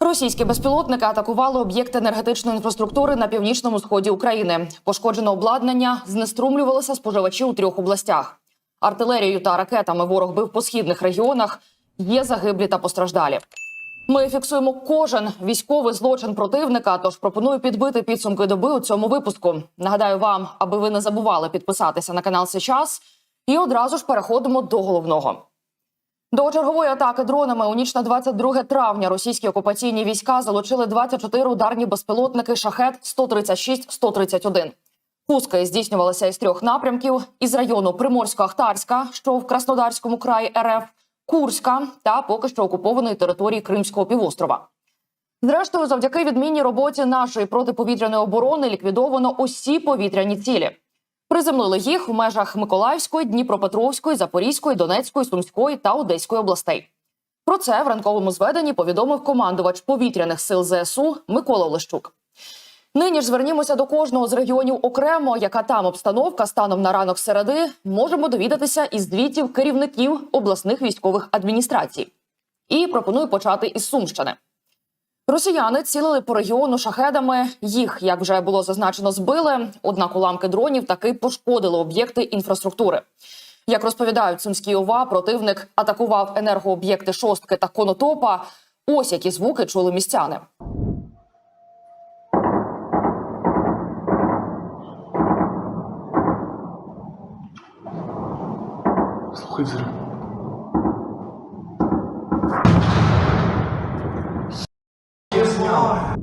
Російські безпілотники атакували об'єкти енергетичної інфраструктури на північному сході України. Пошкоджене обладнання знеструмлювалося споживачі у трьох областях. Артилерією та ракетами ворог бив по східних регіонах. Є загиблі та постраждалі. Ми фіксуємо кожен військовий злочин противника. Тож пропоную підбити підсумки доби у цьому випуску. Нагадаю вам, аби ви не забували підписатися на канал сейчас. І одразу ж переходимо до головного. До чергової атаки дронами у ніч на 22 травня російські окупаційні війська залучили 24 ударні безпілотники шахет 136-131. Пуски здійснювалися із трьох напрямків: із району Приморсько-Ахтарська, що в Краснодарському краї РФ, Курська та поки що окупованої території Кримського півострова. Зрештою, завдяки відмінній роботі нашої протиповітряної оборони ліквідовано усі повітряні цілі. Приземлили їх в межах Миколаївської, Дніпропетровської, Запорізької, Донецької, Сумської та Одеської областей. Про це в ранковому зведенні повідомив командувач повітряних сил ЗСУ Микола Олещук. Нині ж звернімося до кожного з регіонів окремо, яка там обстановка станом на ранок середи, можемо довідатися із звітів керівників обласних військових адміністрацій. І пропоную почати із Сумщини. Росіяни цілили по регіону шахедами. Їх, як вже було зазначено, збили. Однак уламки дронів таки пошкодили об'єкти інфраструктури. Як розповідають сумські ОВА, противник атакував енергооб'єкти шостки та конотопа. Ось які звуки чули містяни. Слухай взрыв.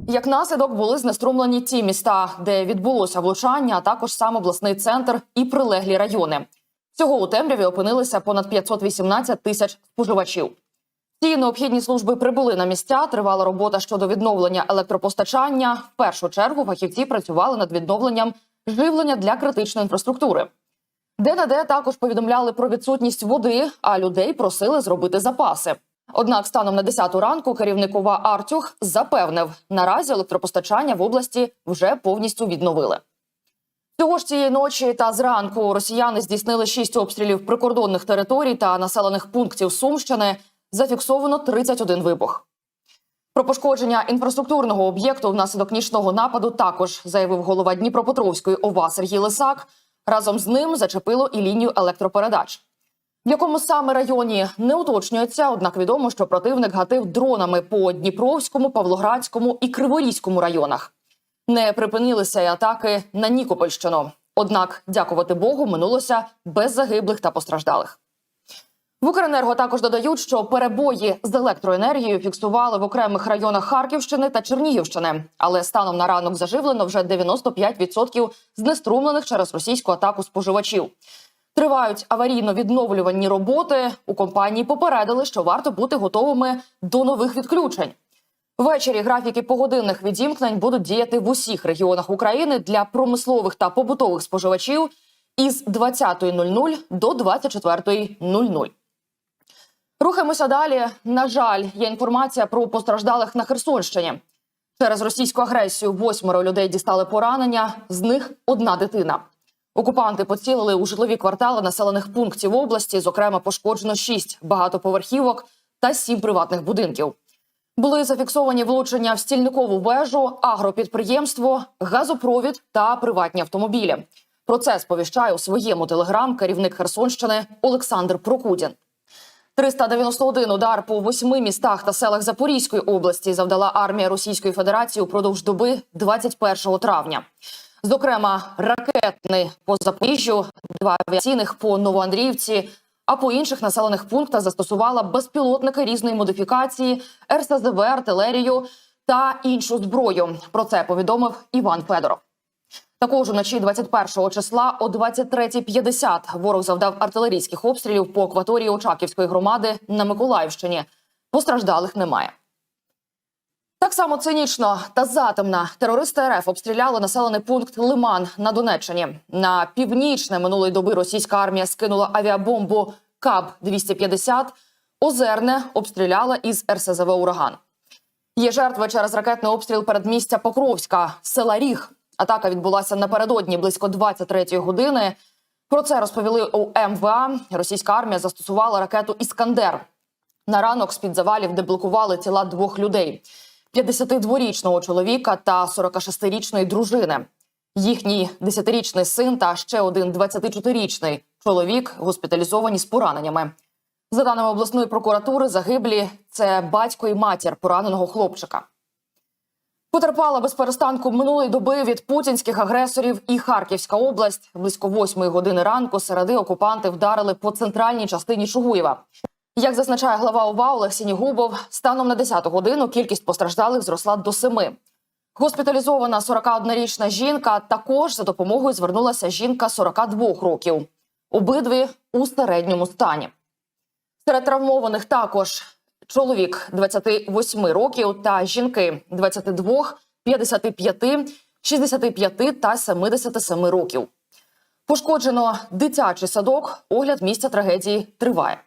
Як наслідок були знеструмлені ті міста, де відбулося влучання, а також сам обласний центр і прилеглі райони. Всього у темряві опинилися понад 518 тисяч споживачів. Ці необхідні служби прибули на місця. Тривала робота щодо відновлення електропостачання. В першу чергу фахівці працювали над відновленням живлення для критичної інфраструктури. Де на де також повідомляли про відсутність води, а людей просили зробити запаси. Однак, станом на 10 ранку керівник ОВА Артюх запевнив, наразі електропостачання в області вже повністю відновили. Цього ж цієї ночі та зранку росіяни здійснили шість обстрілів прикордонних територій та населених пунктів Сумщини. Зафіксовано 31 вибух. Про пошкодження інфраструктурного об'єкту внаслідок нічного нападу також заявив голова Дніпропетровської ОВА Сергій Лисак. Разом з ним зачепило і лінію електропередач. В якому саме районі не уточнюється, однак відомо, що противник гатив дронами по Дніпровському, Павлоградському і Криворізькому районах. Не припинилися й атаки на Нікопольщину. Однак, дякувати Богу, минулося без загиблих та постраждалих. В Укренерго також додають, що перебої з електроенергією фіксували в окремих районах Харківщини та Чернігівщини, але станом на ранок заживлено вже 95% знеструмлених через російську атаку споживачів. Тривають аварійно-відновлювальні роботи. У компанії попередили, що варто бути готовими до нових відключень. Ввечері графіки погодинних відімкнень будуть діяти в усіх регіонах України для промислових та побутових споживачів із 20.00 до 24.00. Рухаємося далі. На жаль, є інформація про постраждалих на Херсонщині. Через російську агресію восьмеро людей дістали поранення, з них одна дитина. Окупанти поцілили у житлові квартали населених пунктів області. Зокрема, пошкоджено шість багатоповерхівок та сім приватних будинків. Були зафіксовані влучення в стільникову вежу, агропідприємство, газопровід та приватні автомобілі. Про це сповіщає у своєму телеграм керівник Херсонщини Олександр Прокудін. 391 удар по восьми містах та селах Запорізької області завдала армія Російської Федерації упродовж доби 21 травня. Зокрема, ракетний по Запоріжжю, два авіаційних по Новоандріївці, а по інших населених пунктах застосувала безпілотники різної модифікації, РСЗВ, артилерію та іншу зброю. Про це повідомив Іван Федоров. Також уночі 21 числа о 23.50 ворог завдав артилерійських обстрілів по акваторії Очаківської громади на Миколаївщині. Постраждалих немає. Так само цинічно та затемно терористи РФ обстріляли населений пункт Лиман на Донеччині. На північне минулої доби російська армія скинула авіабомбу КАБ 250 Озерне обстріляла із РСЗВ Ураган. Є жертви через ракетний обстріл передмістя Покровська, села Ріг. Атака відбулася напередодні близько 23-ї години. Про це розповіли у МВА. Російська армія застосувала ракету Іскандер. На ранок з під завалів деблокували тіла двох людей. 52-річного чоловіка та 46-річної дружини. Їхній 10-річний син та ще один 24-річний чоловік госпіталізовані з пораненнями. За даними обласної прокуратури, загиблі це батько і матір пораненого хлопчика. Потерпала без перестанку минулої доби від путінських агресорів і Харківська область. Близько восьмої години ранку середи окупанти вдарили по центральній частині Чугуєва. Як зазначає глава ОВА Олег Сінігубов, станом на 10 годину кількість постраждалих зросла до семи. Госпіталізована 41-річна жінка також за допомогою звернулася жінка 42 років. Обидві у середньому стані. Серед травмованих також чоловік 28 років та жінки 22, 55, 65 та 77 років. Пошкоджено дитячий садок. Огляд місця трагедії триває.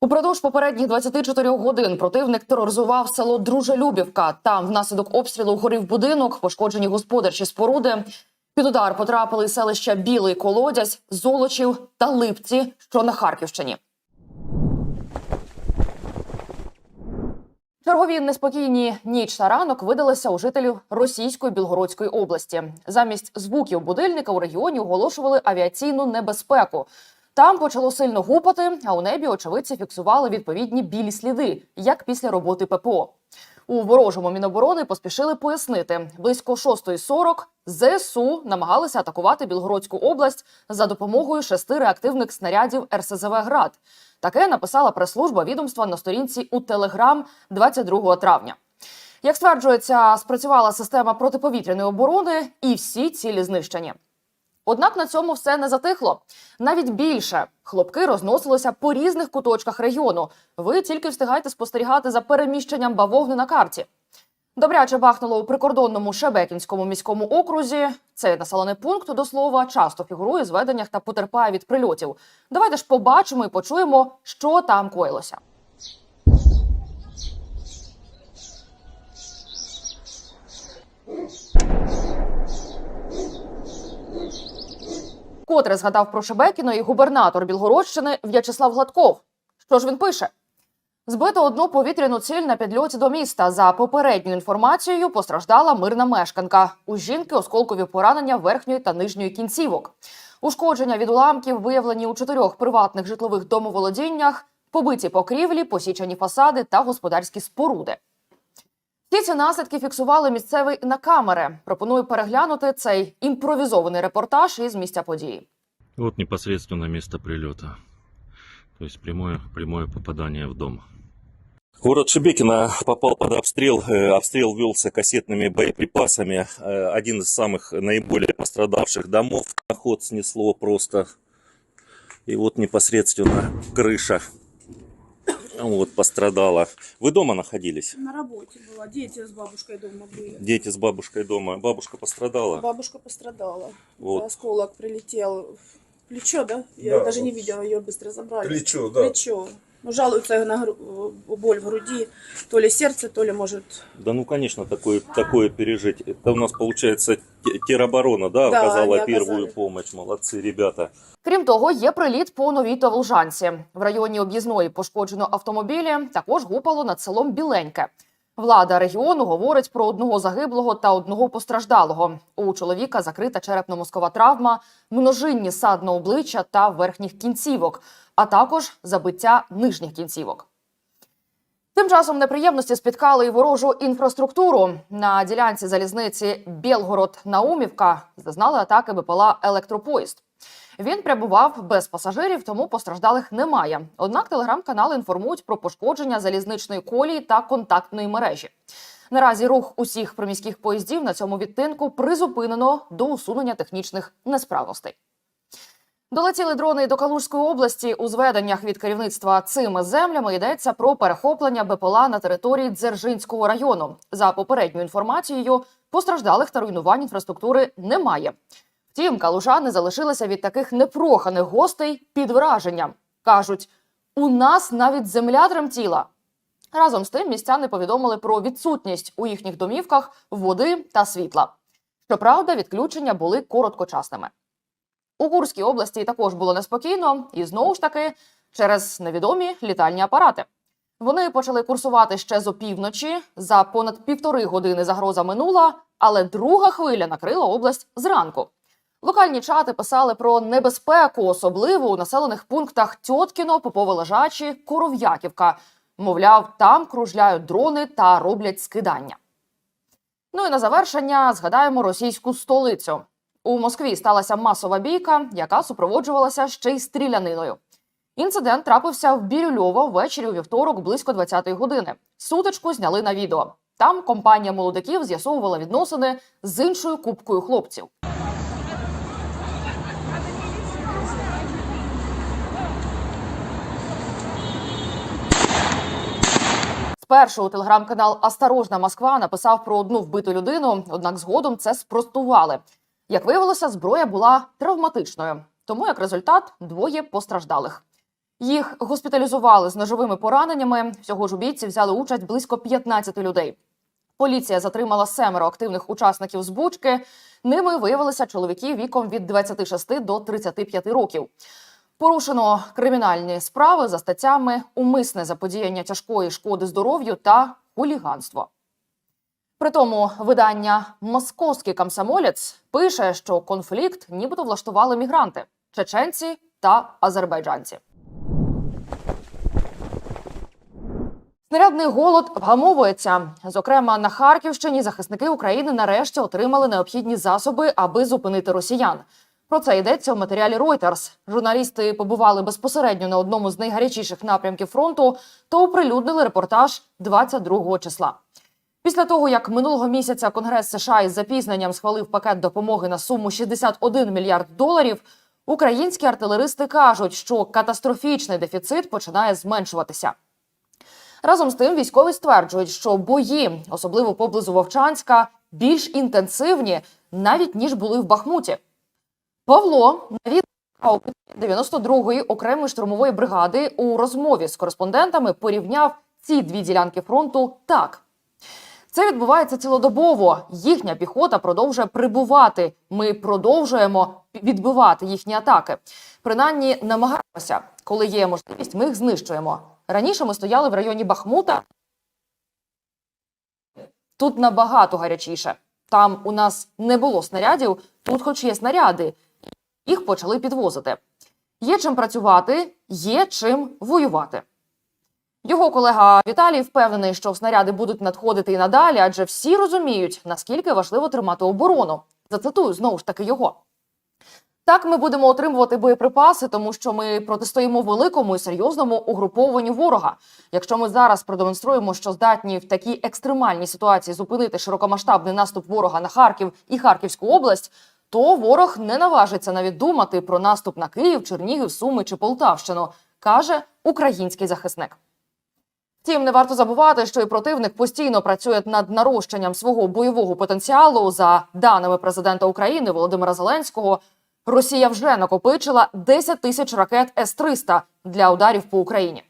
Упродовж попередніх 24 годин противник тероризував село Дружелюбівка. Там внаслідок обстрілу горів будинок, пошкоджені господарчі споруди. Під удар потрапили селища Білий Колодязь, Золочів та Липці, що на Харківщині. Чергові неспокійні ніч та ранок видалися у жителів російської Білгородської області. Замість звуків будильника у регіоні оголошували авіаційну небезпеку. Там почало сильно гупати, а у небі очевидці фіксували відповідні білі сліди, як після роботи ППО. У ворожому міноборони поспішили пояснити близько 6.40 ЗСУ намагалися атакувати Білгородську область за допомогою шести реактивних снарядів РСЗВ Град. Таке написала прес-служба відомства на сторінці у Телеграм 22 травня. Як стверджується, спрацювала система протиповітряної оборони, і всі цілі знищені. Однак на цьому все не затихло. Навіть більше хлопки розносилися по різних куточках регіону. Ви тільки встигайте спостерігати за переміщенням бавовни на карті. Добряче бахнуло у прикордонному Шебекінському міському окрузі. Цей населений пункт до слова часто фігурує в зведеннях та потерпає від прильотів. Давайте ж побачимо і почуємо, що там коїлося. Котре згадав про Шебекіно і губернатор Білгородщини В'ячеслав Гладков. Що ж він пише? Збито одну повітряну ціль на підльоті до міста. За попередньою інформацією постраждала мирна мешканка. У жінки осколкові поранення верхньої та нижньої кінцівок. Ушкодження від уламків виявлені у чотирьох приватних житлових домоволодіннях, побиті покрівлі, посічені фасади та господарські споруди. Всі ці наслідки фіксували місцевий на камери. Пропоную переглянути цей імпровізований репортаж із місця події. Вот непосредственно место прилета. То есть прямое, прямое попадание в дом. Город Шебекино попал под обстрел. Э, Обстрел велся кассетными боеприпасами. Э, Один из самых наиболее пострадавших домов. Ход снесло просто. И вот непосредственно крыша Вот, пострадала. Вы дома находились? На работе была. Дети с бабушкой дома были. Дети с бабушкой дома. Бабушка пострадала. Бабушка пострадала. Вот. Осколок прилетел в плечо, да? Я Да, даже не вот. видела, ее быстро забрали. Плечо, да. Плечо. Ну, жалуются на гру- боль в груди. То ли сердце, то ли, может... Да ну, конечно, такое, такое пережить. Это у нас, получается, те- тероборона, да, Да, оказала первую помощь. Молодцы, ребята. Крім того, є приліт по новій Таволжанці. В районі об'їзної пошкоджено автомобілі. Також гупало над селом Біленьке. Влада регіону говорить про одного загиблого та одного постраждалого. У чоловіка закрита черепно-мозкова травма, множинні сад на обличчя та верхніх кінцівок, а також забиття нижніх кінцівок. Тим часом неприємності спіткали і ворожу інфраструктуру на ділянці залізниці Білгород-Наумівка. Зазнали атаки БПЛА електропоїзд. Він прямував без пасажирів, тому постраждалих немає. Однак телеграм-канали інформують про пошкодження залізничної колії та контактної мережі. Наразі рух усіх приміських поїздів на цьому відтинку призупинено до усунення технічних несправностей. Долетіли дрони до Калужської області. У зведеннях від керівництва цими землями йдеться про перехоплення БПЛА на території Дзержинського району. За попередньою інформацією, постраждалих та руйнувань інфраструктури немає. Втім, калужани залишилися від таких непроханих гостей під враженням. кажуть: у нас навіть земля тремтіла. Разом з тим містяни повідомили про відсутність у їхніх домівках води та світла. Щоправда, відключення були короткочасними. У Курській області також було неспокійно, і знову ж таки через невідомі літальні апарати. Вони почали курсувати ще з опівночі. За понад півтори години загроза минула, але друга хвиля накрила область зранку. Локальні чати писали про небезпеку, особливо у населених пунктах Тьоткіно, Попове-Лежачі, Коров'яківка. Мовляв, там кружляють дрони та роблять скидання. Ну і на завершення згадаємо російську столицю. У Москві сталася масова бійка, яка супроводжувалася ще й стріляниною. Інцидент трапився в Бірюльово ввечері у вівторок близько 20-ї години. Сутичку зняли на відео. Там компанія молодиків з'ясовувала відносини з іншою купкою хлопців. Спершу телеграм-канал Осторожна Москва написав про одну вбиту людину, однак згодом це спростували. Як виявилося, зброя була травматичною, тому як результат двоє постраждалих. Їх госпіталізували з ножовими пораненнями. Всього ж у бійці взяли участь близько 15 людей. Поліція затримала семеро активних учасників збучки. Ними виявилися чоловіки віком від 26 до 35 років. Порушено кримінальні справи за статтями умисне заподіяння тяжкої шкоди здоров'ю та хуліганство. Притому видання Московський комсомолець пише, що конфлікт нібито влаштували мігранти чеченці та азербайджанці. Снарядний голод вгамовується. Зокрема, на Харківщині захисники України нарешті отримали необхідні засоби, аби зупинити росіян. Про це йдеться у матеріалі Reuters. Журналісти побували безпосередньо на одному з найгарячіших напрямків фронту та оприлюднили репортаж 22 числа. Після того, як минулого місяця Конгрес США із запізненням схвалив пакет допомоги на суму 61 мільярд доларів, українські артилеристи кажуть, що катастрофічний дефіцит починає зменшуватися. Разом з тим, військові стверджують, що бої, особливо поблизу Вовчанська, більш інтенсивні навіть ніж були в Бахмуті. Павло на відео 92-ї окремої штурмової бригади у розмові з кореспондентами порівняв ці дві ділянки фронту так. Це відбувається цілодобово. Їхня піхота продовжує прибувати. Ми продовжуємо відбивати їхні атаки. Принаймні намагаємося, коли є можливість, ми їх знищуємо. Раніше ми стояли в районі Бахмута. Тут набагато гарячіше. Там у нас не було снарядів, тут, хоч є снаряди, їх почали підвозити. Є чим працювати, є чим воювати. Його колега Віталій впевнений, що снаряди будуть надходити і надалі, адже всі розуміють, наскільки важливо тримати оборону. Зацитую знову ж таки його. Так, ми будемо отримувати боєприпаси, тому що ми протистоїмо великому і серйозному угрупованню ворога. Якщо ми зараз продемонструємо, що здатні в такій екстремальній ситуації зупинити широкомасштабний наступ ворога на Харків і Харківську область, то ворог не наважиться навіть думати про наступ на Київ, Чернігів, Суми чи Полтавщину, каже український захисник. Втім, не варто забувати, що і противник постійно працює над нарощенням свого бойового потенціалу. За даними президента України Володимира Зеленського, Росія вже накопичила 10 тисяч ракет С-300 для ударів по Україні.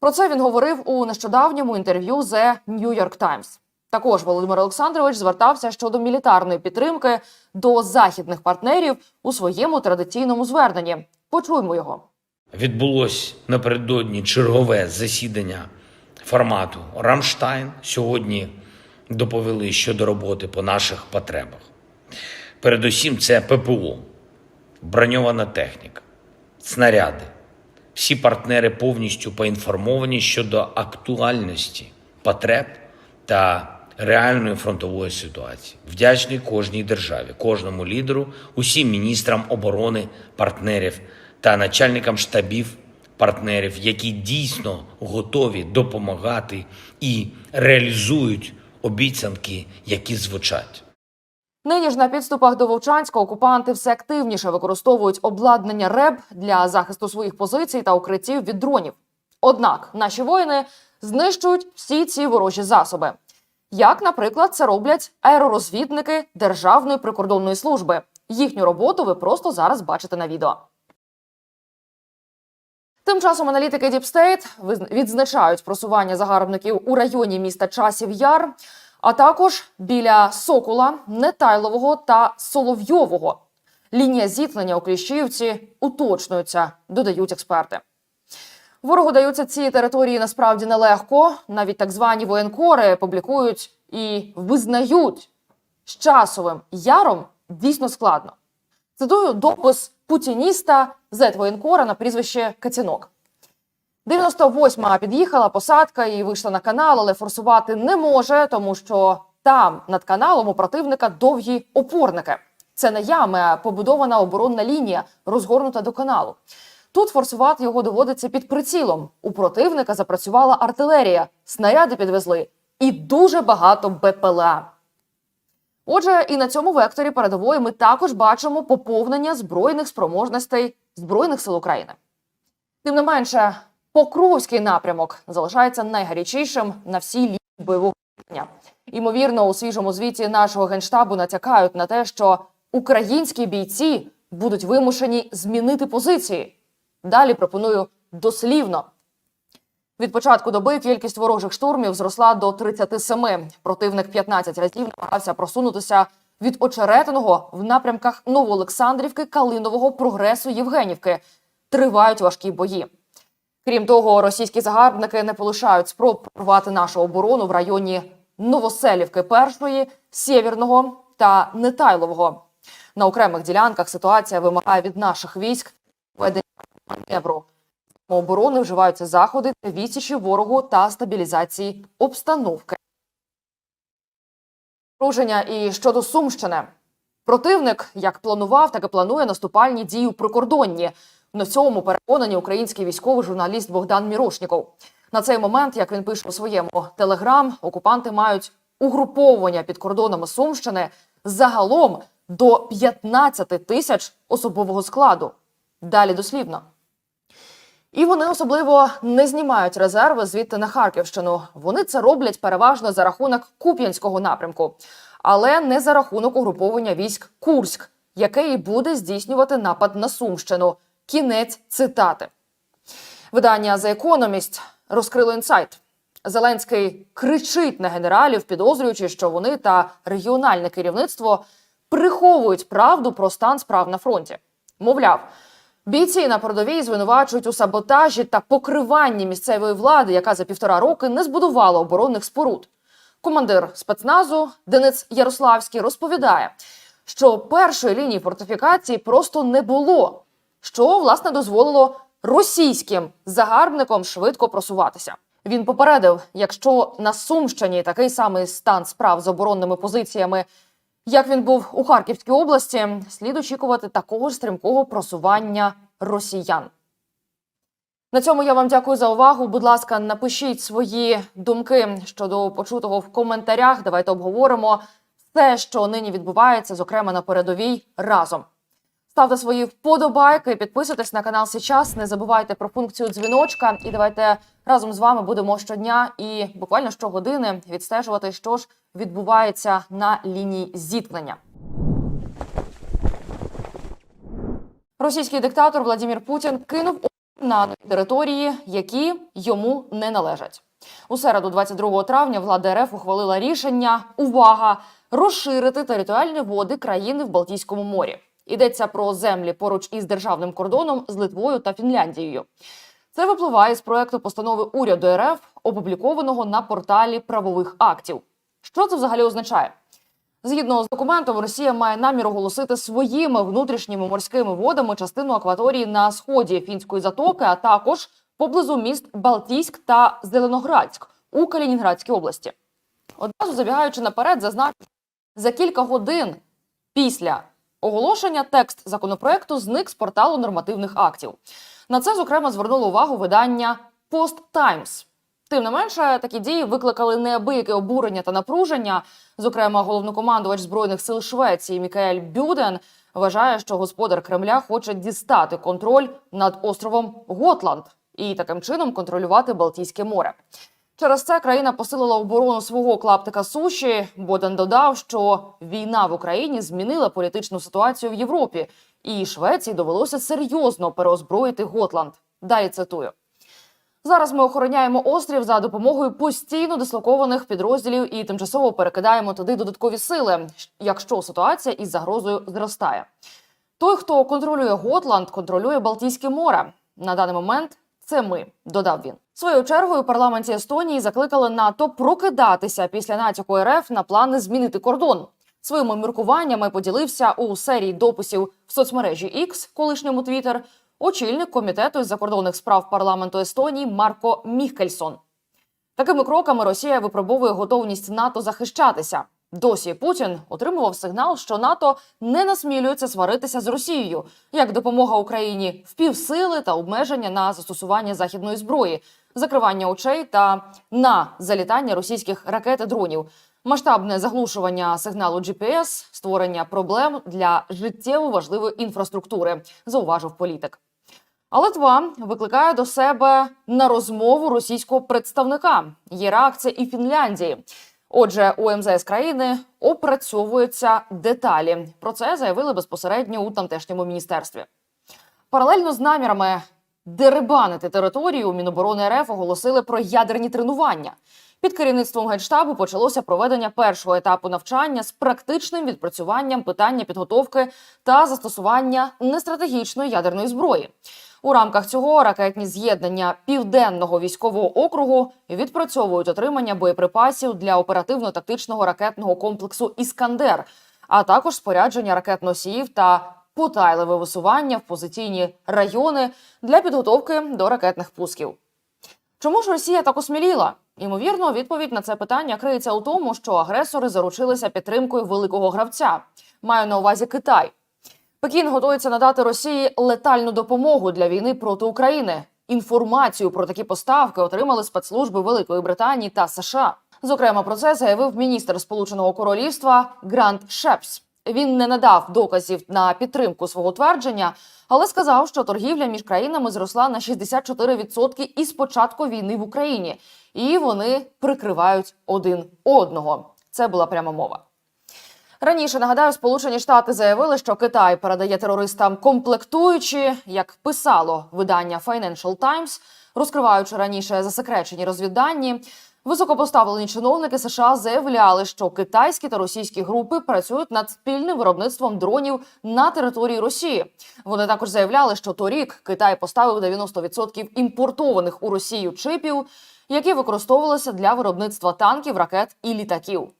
Про це він говорив у нещодавньому інтерв'ю The New York Times. Також Володимир Олександрович звертався щодо мілітарної підтримки до західних партнерів у своєму традиційному зверненні. Почуємо його. Відбулось напередодні чергове засідання формату Рамштайн. Сьогодні доповіли щодо роботи по наших потребах. Передусім, це ППО, броньована техніка, снаряди. Всі партнери повністю поінформовані щодо актуальності потреб та реальної фронтової ситуації. Вдячний кожній державі, кожному лідеру, усім міністрам оборони, партнерів та начальникам штабів партнерів, які дійсно готові допомагати і реалізують обіцянки, які звучать. Нині ж на підступах до Вовчанська окупанти все активніше використовують обладнання РЕБ для захисту своїх позицій та укриттів від дронів. Однак наші воїни знищують всі ці ворожі засоби. Як, наприклад, це роблять аеророзвідники Державної прикордонної служби. Їхню роботу ви просто зараз бачите на відео. Тим часом аналітики State відзначають просування загарбників у районі міста Часів Яр, а також біля Сокола, Нетайлового та Соловйового. Лінія зіткнення у Кліщівці уточнюється, додають експерти. Ворогу даються ці території насправді нелегко. Навіть так звані воєнкори публікують і визнають з часовим яром дійсно складно. Цитую допис путініста зет воєнкора на прізвище Кацінок. 98-ма під'їхала посадка і вийшла на канал, але форсувати не може, тому що там над каналом у противника довгі опорники. Це не ями, а побудована оборонна лінія, розгорнута до каналу. Тут форсувати його доводиться під прицілом. У противника запрацювала артилерія, снаряди підвезли і дуже багато БПЛА. Отже, і на цьому векторі передової ми також бачимо поповнення збройних спроможностей Збройних сил України. Тим не менше, Покровський напрямок залишається найгарячішим на всій лінії бойового зіткнення. Ймовірно, у свіжому звіті нашого генштабу натякають на те, що українські бійці будуть вимушені змінити позиції. Далі пропоную дослівно. Від початку доби кількість ворожих штурмів зросла до 37. Противник 15 разів намагався просунутися від очеретиного в напрямках Новоолександрівки, Калинового, Прогресу, Євгенівки. Тривають важкі бої. Крім того, російські загарбники не полишають спроб прорвати нашу оборону в районі Новоселівки першої, Сєвєрного та Нетайлового. На окремих ділянках ситуація вимагає від наших військ ведення маневру. оборони вживаються заходи для відсічі ворогу та стабілізації обстановки. Напруження і щодо Сумщини. Противник як планував, так і планує наступальні дії у прикордонні. На цьому переконані український військовий журналіст Богдан Мірошніков. На цей момент, як він пише у своєму телеграм, окупанти мають угруповування під кордонами Сумщини загалом до 15 тисяч особового складу. Далі дослівно. І вони особливо не знімають резерви звідти на Харківщину. Вони це роблять переважно за рахунок Куп'янського напрямку, але не за рахунок угруповання військ Курськ, яке і буде здійснювати напад на Сумщину. Кінець цитати. Видання The Economist розкрило інсайт. Зеленський кричить на генералів, підозрюючи, що вони та регіональне керівництво приховують правду про стан справ на фронті. Мовляв, бійці на передовій звинувачують у саботажі та покриванні місцевої влади, яка за півтора роки не збудувала оборонних споруд. Командир спецназу Денис Ярославський розповідає, що першої лінії фортифікації просто не було, що власне дозволило російським загарбникам швидко просуватися. Він попередив, якщо на Сумщині такий самий стан справ з оборонними позиціями, як він був у Харківській області, слід очікувати такого ж стрімкого просування росіян. На цьому я вам дякую за увагу. Будь ласка, напишіть свої думки щодо почутого в коментарях. Давайте обговоримо все, що нині відбувається, зокрема на передовій разом. Ставте свої вподобайки, підписуйтесь на канал Сейчас. Не забувайте про функцію дзвіночка. І давайте разом з вами будемо щодня і буквально щогодини відстежувати, що ж відбувається на лінії зіткнення. Російський диктатор Владимир Путін кинув на території, які йому не належать. У середу, 22 травня, влада РФ ухвалила рішення увага розширити територіальні води країни в Балтійському морі. Йдеться про землі поруч із державним кордоном з Литвою та Фінляндією. Це випливає з проекту постанови уряду РФ, опублікованого на порталі правових актів. Що це взагалі означає? Згідно з документом, Росія має намір оголосити своїми внутрішніми морськими водами частину акваторії на сході фінської затоки, а також поблизу міст Балтійськ та Зеленоградськ у Калінінградській області. Одразу забігаючи наперед, зазначу, за кілька годин після оголошення текст законопроекту зник з порталу нормативних актів. На це зокрема звернуло увагу видання Post Times. Тим не менше, такі дії викликали неабияке обурення та напруження. Зокрема, головнокомандувач збройних сил Швеції Мікаель Бюден вважає, що господар Кремля хоче дістати контроль над островом Готланд і таким чином контролювати Балтійське море. Через це країна посилила оборону свого клаптика суші. Боден додав, що війна в Україні змінила політичну ситуацію в Європі, і Швеції довелося серйозно переозброїти Готланд. Далі цитую. Зараз ми охороняємо острів за допомогою постійно дислокованих підрозділів і тимчасово перекидаємо туди додаткові сили, якщо ситуація із загрозою зростає. Той, хто контролює Готланд, контролює Балтійське море. На даний момент це ми, додав він. Своєю чергою парламенті Естонії закликали НАТО прокидатися після натяку РФ на плани змінити кордон. Своїми міркуваннями поділився у серії дописів в соцмережі X, колишньому Twitter, очільник комітету із закордонних справ парламенту Естонії Марко Міхкельсон. Такими кроками Росія випробовує готовність НАТО захищатися. Досі Путін отримував сигнал, що НАТО не насмілюється сваритися з Росією як допомога Україні в півсили та обмеження на застосування західної зброї, закривання очей та на залітання російських ракет і дронів, масштабне заглушування сигналу GPS, створення проблем для життєво важливої інфраструктури, зауважив політик. А Литва викликає до себе на розмову російського представника. Є реакція і Фінляндії. Отже, у МЗС країни опрацьовуються деталі. Про це заявили безпосередньо у тамтешньому міністерстві. Паралельно з намірами дерибанити територію Міноборони РФ оголосили про ядерні тренування. Під керівництвом генштабу почалося проведення першого етапу навчання з практичним відпрацюванням питання підготовки та застосування нестратегічної ядерної зброї. У рамках цього ракетні з'єднання південного військового округу відпрацьовують отримання боєприпасів для оперативно-тактичного ракетного комплексу Іскандер, а також спорядження ракет-носіїв та потайливе висування в позиційні райони для підготовки до ракетних пусків. Чому ж Росія так осміліла? Ймовірно, відповідь на це питання криється у тому, що агресори заручилися підтримкою великого гравця. Маю на увазі Китай. Пекін готується надати Росії летальну допомогу для війни проти України. Інформацію про такі поставки отримали спецслужби Великої Британії та США. Зокрема, про це заявив міністр Сполученого Королівства Грант Шепс. Він не надав доказів на підтримку свого твердження, але сказав, що торгівля між країнами зросла на 64% із початку війни в Україні, і вони прикривають один одного. Це була пряма мова. Раніше нагадаю, Сполучені Штати заявили, що Китай передає терористам комплектуючі, як писало видання Financial Times, розкриваючи раніше засекречені розвіддані. Високопоставлені чиновники США заявляли, що китайські та російські групи працюють над спільним виробництвом дронів на території Росії. Вони також заявляли, що торік Китай поставив 90% імпортованих у Росію чипів, які використовувалися для виробництва танків, ракет і літаків.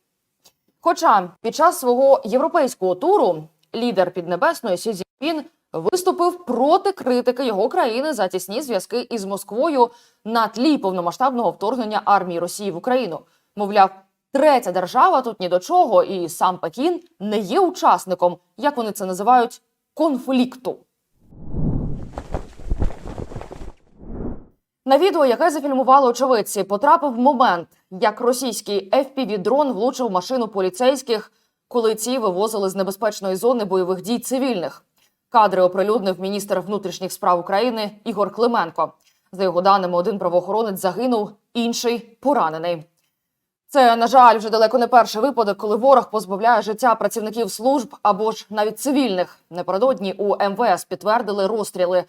Хоча під час свого європейського туру лідер Піднебесної Сі Цзіньпін виступив проти критики його країни за тісні зв'язки із Москвою на тлі повномасштабного вторгнення армії Росії в Україну. Мовляв, третя держава тут ні до чого, і сам Пекін не є учасником, як вони це називають, конфлікту. На відео, яке зафільмували очевидці, потрапив момент, як російський FPV-дрон влучив в машину поліцейських, коли ці вивозили з небезпечної зони бойових дій цивільних. Кадри оприлюднив міністр внутрішніх справ України Ігор Клименко. За його даними, один правоохоронець загинув, інший поранений. Це, на жаль, вже далеко не перший випадок, коли ворог позбавляє життя працівників служб або ж навіть цивільних. Напередодні у МВС підтвердили розстріли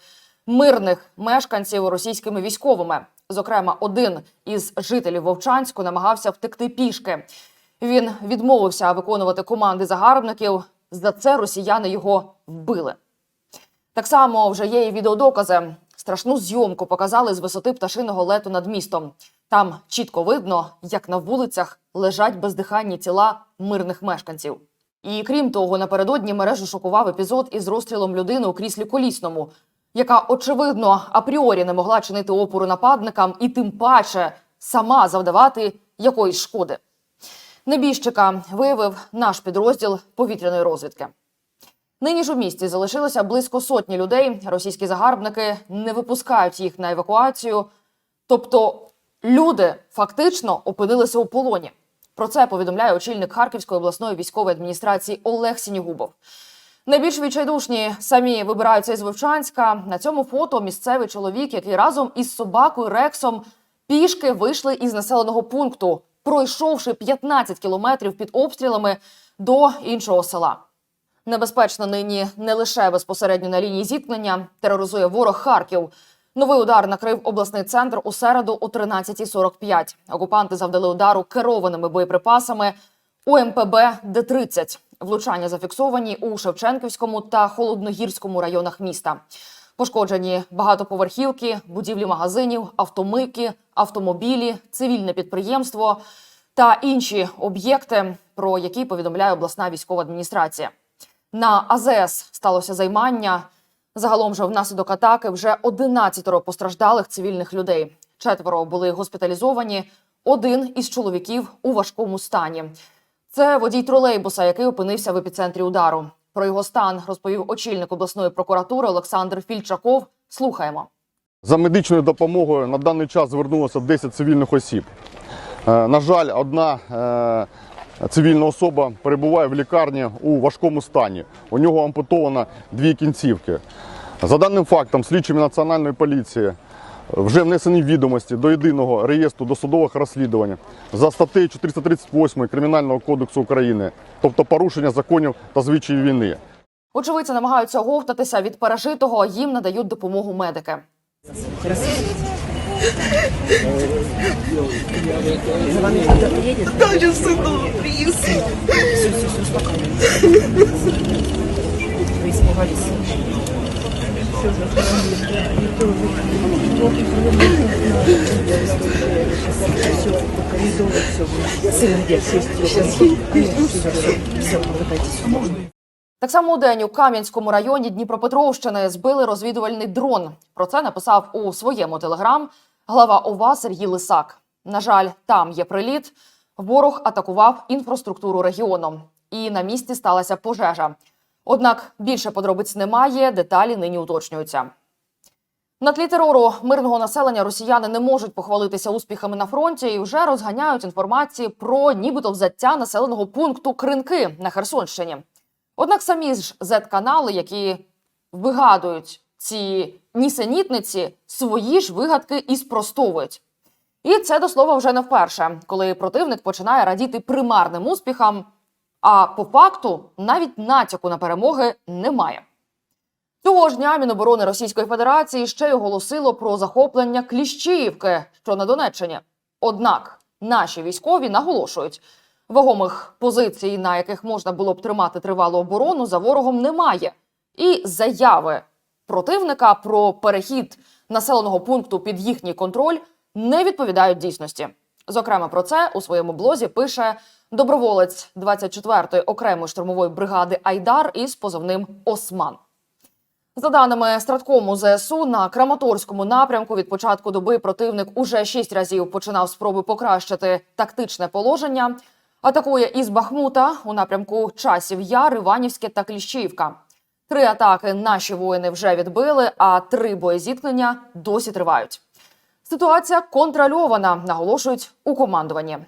мирних мешканців російськими військовими. Зокрема, один із жителів Вовчанську намагався втекти пішки. Він відмовився виконувати команди загарбників. За це росіяни його вбили. Так само вже є і відеодокази. Страшну зйомку показали з висоти пташиного лету над містом. Там чітко видно, як на вулицях лежать бездиханні тіла мирних мешканців. І крім того, напередодні мережу шокував епізод із розстрілом людини у кріслі колісному, яка очевидно апріорі не могла чинити опору нападникам і тим паче сама завдавати якоїсь шкоди. Небіжчика виявив наш підрозділ повітряної розвідки. Нині ж у місті залишилося близько сотні людей. Російські загарбники не випускають їх на евакуацію. Тобто люди фактично опинилися у полоні. Про це повідомляє очільник Харківської обласної військової адміністрації Олег Сінігубов. Найбільш відчайдушні самі вибираються із Вивчанська. На цьому фото місцевий чоловік, який разом із собакою Рексом пішки вийшли із населеного пункту, пройшовши 15 кілометрів під обстрілами до іншого села. Небезпечно нині не лише безпосередньо на лінії зіткнення тероризує ворог Харків. Новий удар накрив обласний центр у середу о 13.45. Окупанти завдали удару керованими боєприпасами УМПБ Д-30. Влучання зафіксовані у Шевченківському та Холодногірському районах міста. Пошкоджені багатоповерхівки, будівлі магазинів, автомийки, автомобілі, цивільне підприємство та інші об'єкти, про які повідомляє обласна військова адміністрація. На АЗС сталося займання. Загалом же внаслідок атаки вже 11 постраждалих цивільних людей. Четверо були госпіталізовані. Один із чоловіків у важкому стані. Це водій тролейбуса, який опинився в епіцентрі удару. Про його стан розповів очільник обласної прокуратури Олександр Фільчаков. Слухаємо. За медичною допомогою на даний час звернулося 10 цивільних осіб. Е, На жаль, одна е, цивільна особа перебуває в лікарні у важкому стані. У нього ампутовано дві кінцівки. За даним фактом, слідчими Національної поліції вже внесені відомості до єдиного реєстру досудових розслідувань за статтею 438 Кримінального кодексу України, тобто порушення законів та звичаїв війни. Очевидці намагаються оговтатися від пережитого. Їм надають допомогу медики. Так само у день у Кам'янському районі Дніпропетровщини збили розвідувальний дрон. Про це написав у своєму телеграм глава ОВА Сергій Лисак. На жаль, там є приліт. Ворог атакував інфраструктуру регіону, і на місці сталася пожежа. Однак більше подробиць немає, деталі нині уточнюються. На тлі терору мирного населення росіяни не можуть похвалитися успіхами на фронті і вже розганяють інформації про нібито взяття населеного пункту Кринки на Херсонщині. Однак самі ж Z-канали, які вигадують ці нісенітниці, свої ж вигадки і спростовують. І це до слова вже не вперше, коли противник починає радіти примарним успіхам, а по факту навіть натяку на перемоги немає. Цього ж дня Міноборони Російської Федерації ще й оголосило про захоплення Кліщіївки, що на Донеччині. Однак наші військові наголошують, вагомих позицій, на яких можна було б тримати тривалу оборону, за ворогом немає. І заяви противника про перехід населеного пункту під їхній контроль не відповідають дійсності. Зокрема, про це у своєму блозі пише доброволець 24-ї окремої штурмової бригади Айдар із позивним Осман. За даними Страткому ЗСУ, на Краматорському напрямку від початку доби противник уже шість разів починав спроби покращити тактичне положення. Атакує із Бахмута у напрямку Часів Яр, Іванівське та Кліщівка. Три атаки наші воїни вже відбили, а три боєзіткнення досі тривають. Ситуація контрольована, наголошують у командуванні.